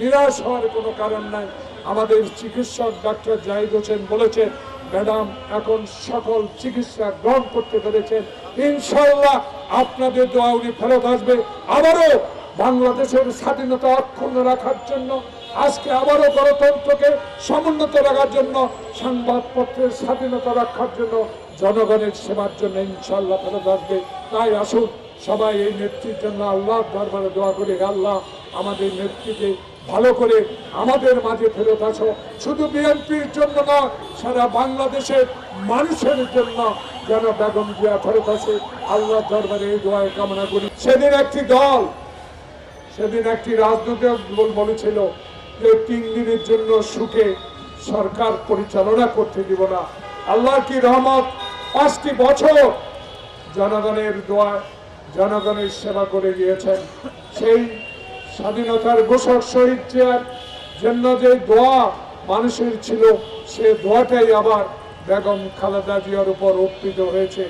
নিরাশ হওয়ার কোনো কারণ নাই। আমাদের চিকিৎসক ডাক্তার জাহিদ হোসেন বলেছেন, ম্যাডাম, এখন সকল চিকিৎসা গ্রহণ করতে পেরেছেন। ইনশাল্লাহ আপনাদের দোয়া উনি ফেরত আসবে। আবারও বাংলাদেশের স্বাধীনতা অক্ষুণ্ণ রাখার জন্য, আজকে আবারও গণতন্ত্রকে সমুন্নত রাখার জন্য, সংবাদপত্রের স্বাধীনতা রক্ষার জন্য জনগণের সেবার জন্য ইনশাল্লাহ ফেরত আসবে। তাই আসুন, সবাই এই নেত্রীর জন্য আল্লাহ দরবারে দোয়া করি, আল্লাহ আমাদের নেত্রীকে ভালো করে আমাদের মাঝে ফেরত আসো শুধু বিএনপির জন্য না, সারা বাংলাদেশের মানুষের জন্য যেন বেগম জিয়া ফেরত আসে। আল্লাহ দরবারে এই দোয়ায় কামনা করি। সেদিন একটি দল, সেদিন একটি রাজনৈতিক দল বলেছিল যে তিন দিনের জন্য সুখে সরকার পরিচালনা করতে দিব না। আল্লাহ কি রহমত? পাঁচটি বছর জনগণের দোয়া জনগণের সেবা করে গিয়েছেন সেই স্বাধীনতার ঘোষক শহীদ জিয়ার জন্য যে দোয়া মানুষের ছিল, সে দোয়াটাই আবার বেগম খালেদা জিয়ার উপর অর্পিত হয়েছে।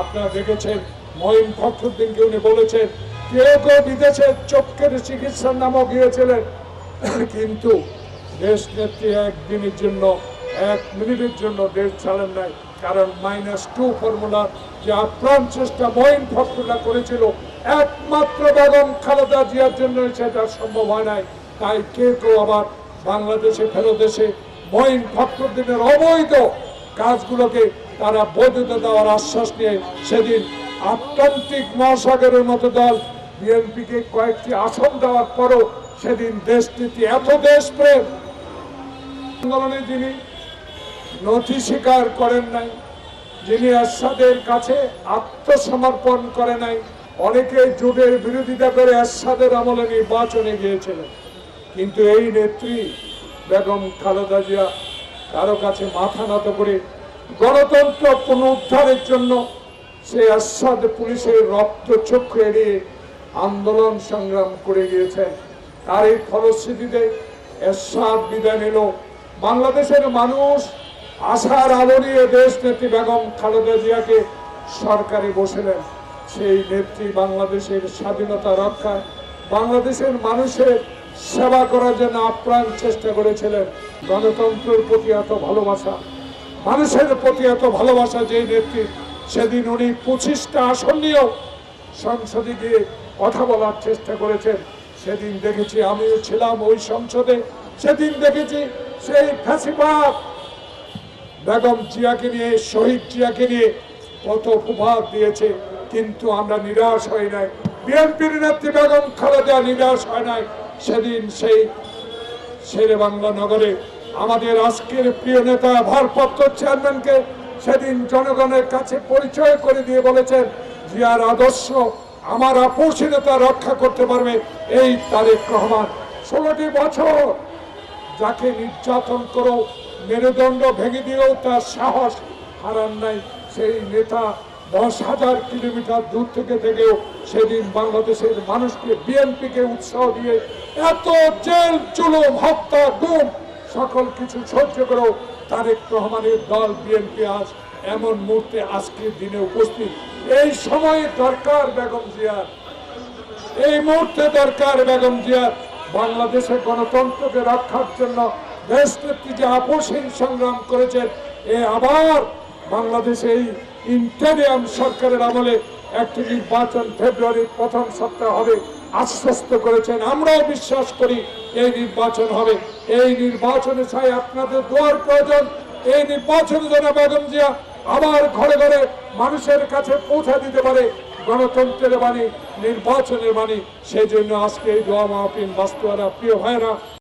আপনারা দেখেছেন মহিম ফখরুদ্দিনকে উনি বলেছেন, কেউ কেউ বিদেশে চোখের চিকিৎসার নামও গিয়েছিলেন কিন্তু দেশ নেত্রী একদিনের জন্য, এক মিনিটের জন্য দেশ ছাড়েন নাই। কারণ মাইনাস টু ফর্মুলা যে আপ্রাণ চেষ্টা মহিন ফখরুল্লাহ করেছিল একমাত্র বেগম খালেদা জিয়ার জন্য সেটা সম্ভব হয় নাই, তাই কে কেউ আবার বাংলাদেশে ফেরত এসে মহিন ফখরুদ্দিনের অবৈধ কাজগুলোকে তারা বৈধতা দেওয়ার আশ্বাস নিয়ে সেদিন আটলান্টিক মহাসাগরের মতো দল বিএনপিকে কয়েকটি আসন দেওয়ার পরও সেদিন দেশ নীতি এত দেশপ্রেম। আন্দোলনে যিনি নথি স্বীকার করেন নাই, যিনি আসাদের কাছে আত্মসমর্পণ করে নাই অনেকে জোটের বিরোধিতা করে আসাদের আমলে নির্বাচনে গিয়েছিলেন। কিন্তু এই নেত্রী, বেগম খালেদা জিয়া, কারও কাছে মাথা নত করে গণতন্ত্র পুনরুদ্ধারের জন্য সে আসাদ পুলিশের রক্ত চক্ষু এড়িয়ে আন্দোলন সংগ্রাম করে গিয়েছেন। তার এই ফলশ্রুতিতে এরশাদ বিদায় নিল বাংলাদেশের মানুষ। আশার আলো নিয়ে দেশ নেত্রী বেগম খালেদা জিয়াকে সরকারে বসেলেন। সেই নেত্রী বাংলাদেশের স্বাধীনতা রক্ষায় বাংলাদেশের মানুষের সেবা করার জন্য আপ্রাণ চেষ্টা করেছিলেন গণতন্ত্রের প্রতি এত ভালোবাসা, মানুষের প্রতি এত ভালোবাসা যে নেত্রী, সেদিন উনি পঁচিশটা আসন নিয়েও সংসদে গিয়ে কথা বলার চেষ্টা করেছেন। সেদিন দেখেছি আমিও ছিলাম ওই সংসদে, সেদিন দেখেছি সেই ফ্যাসিবাদ। বেগম জিয়াকে নিয়ে, শহীদ জিয়াকে নিয়ে কত উপহার দিয়েছে। কিন্তু আমরা নিরাশ হই নাই। বিএনপির নেত্রী বেগম খালেদা নিরাশ হয় নাই। সেদিন সেই শেরে বাংলা নগরে আমাদের আজকের প্রিয় নেতা, ভারপ্রাপ্ত চেয়ারম্যানকে সেদিন জনগণের কাছে পরিচয় করে দিয়ে বলেছেন, জিয়ার আদর্শ আমার আপোষীনতা রক্ষা করতে পারবে। এই তারেক রহমান। ষোলোটি বছর যাকে নির্যাতন করো মেরুদণ্ড ভেঙে দিয়েও তার সাহস হারান নাই সেই নেতা। দশ হাজার কিলোমিটার দূর থেকে থেকেও সেদিন বাংলাদেশের মানুষকে বিএনপিকে উৎসাহ দিয়ে এত জেল, জুলুম, হত্যা, গুম, সকল কিছু সহ্য করেও তারেক রহমানের দল বিএনপি আজ এমন মুহূর্তে আজকের দিনে উপস্থিত। এই সময়ে দরকার বেগম জিয়ার এই মুহূর্তে দরকার বেগম জিয়া। বাংলাদেশের গণতন্ত্রকে রক্ষার জন্য দেশ নেত্রী যে আপোষহীন সংগ্রাম করেছেন, এ আবার বাংলাদেশে এই ইন্টারিয়াম সরকারের আমলে একটি নির্বাচন ফেব্রুয়ারির প্রথম সপ্তাহ হবে আশ্বস্ত করেছেন। আমরাও বিশ্বাস করি এই নির্বাচন হবে। এই নির্বাচনে চাই আপনাদের দোয়ার প্রয়োজন। এই নির্বাচনে যেন বেগম জিয়া আবার ঘরে ঘরে মানুষের কাছে পৌঁছে দিতে পারে গণতন্ত্রের বাণী, নির্বাচনের বাণী, সেই জন্য আজকে এই দোয়া মাহফিল বাস্তবায়না প্রিয় ভাইরা